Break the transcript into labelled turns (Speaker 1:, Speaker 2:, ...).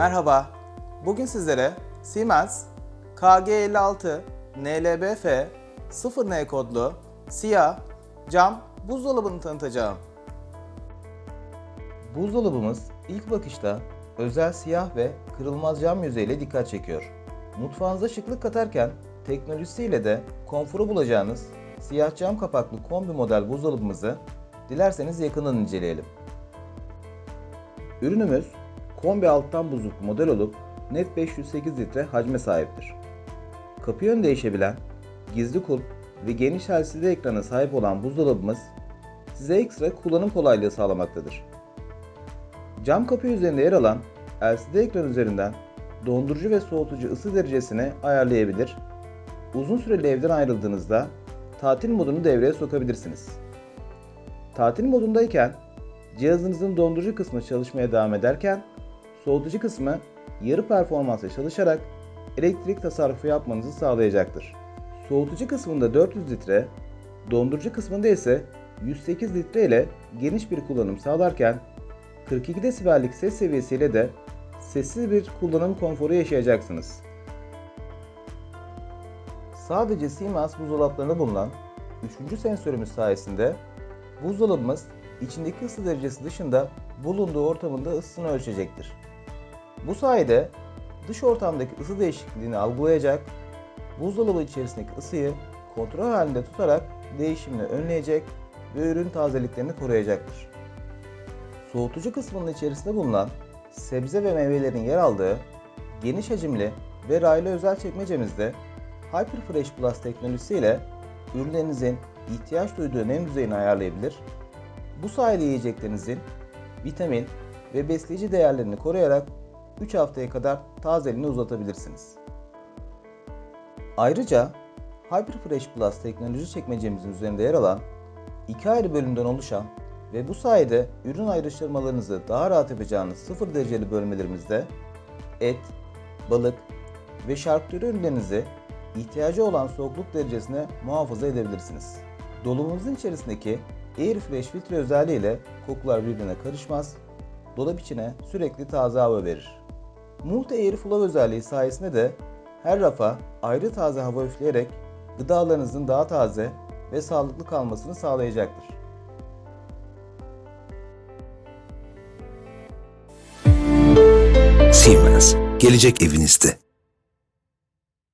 Speaker 1: Merhaba. Bugün sizlere Siemens KG56 NLBF 0N kodlu siyah cam buzdolabını tanıtacağım. Buzdolabımız ilk bakışta özel siyah ve kırılmaz cam yüzeyiyle dikkat çekiyor. Mutfağınıza şıklık katarken teknolojisiyle de konforu bulacağınız siyah cam kapaklı kombi model buzdolabımızı dilerseniz yakından inceleyelim. Ürünümüz kombi alttan buzluk model olup net 508 litre hacme sahiptir. Kapı yön değişebilen, gizli kulp ve geniş LCD ekrana sahip olan buzdolabımız size ekstra kullanım kolaylığı sağlamaktadır. Cam kapı üzerinde yer alan LCD ekran üzerinden dondurucu ve soğutucu ısı derecesini ayarlayabilir. Uzun süreli evden ayrıldığınızda tatil modunu devreye sokabilirsiniz. Tatil modundayken cihazınızın dondurucu kısmı çalışmaya devam ederken soğutucu kısmı yarı performansla çalışarak elektrik tasarrufu yapmanızı sağlayacaktır. Soğutucu kısmında 400 litre, dondurucu kısmında ise 108 litre ile geniş bir kullanım sağlarken 42 desibellik ses seviyesiyle de sessiz bir kullanım konforu yaşayacaksınız. Sadece Siemens buzdolaplarında bulunan 3. sensörümüz sayesinde buzdolabımız içindeki ısı derecesi dışında bulunduğu ortamında ısısını ölçecektir. Bu sayede dış ortamdaki ısı değişikliğini algılayacak, buzdolabı içerisindeki ısıyı kontrol halinde tutarak değişimini önleyecek ve ürün tazeliklerini koruyacaktır. Soğutucu kısmının içerisinde bulunan sebze ve meyvelerin yer aldığı geniş hacimli ve raylı özel çekmecemizde Hyperfresh Plus teknolojisiyle ürünlerinizin ihtiyaç duyduğu nem düzeyini ayarlayabilir, bu sayede yiyeceklerinizin vitamin ve besleyici değerlerini koruyarak 3 haftaya kadar tazeliğini uzatabilirsiniz. Ayrıca Hyperfresh Plus teknoloji çekmecemizin üzerinde yer alan iki ayrı bölümden oluşan ve bu sayede ürün ayrıştırmalarınızı daha rahat yapacağınız sıfır dereceli bölmelerimizde et, balık ve şarküteri ürünlerinizi ihtiyacı olan soğukluk derecesine muhafaza edebilirsiniz. Dolabımızın içerisindeki Airfresh filtre özelliğiyle kokular birbirine karışmaz, dolap içine sürekli taze hava verir. Muhte Airflow özelliği sayesinde de her rafa ayrı taze hava üfleyerek gıdalarınızın daha taze ve sağlıklı kalmasını sağlayacaktır.
Speaker 2: Siemens. Gelecek evinizde.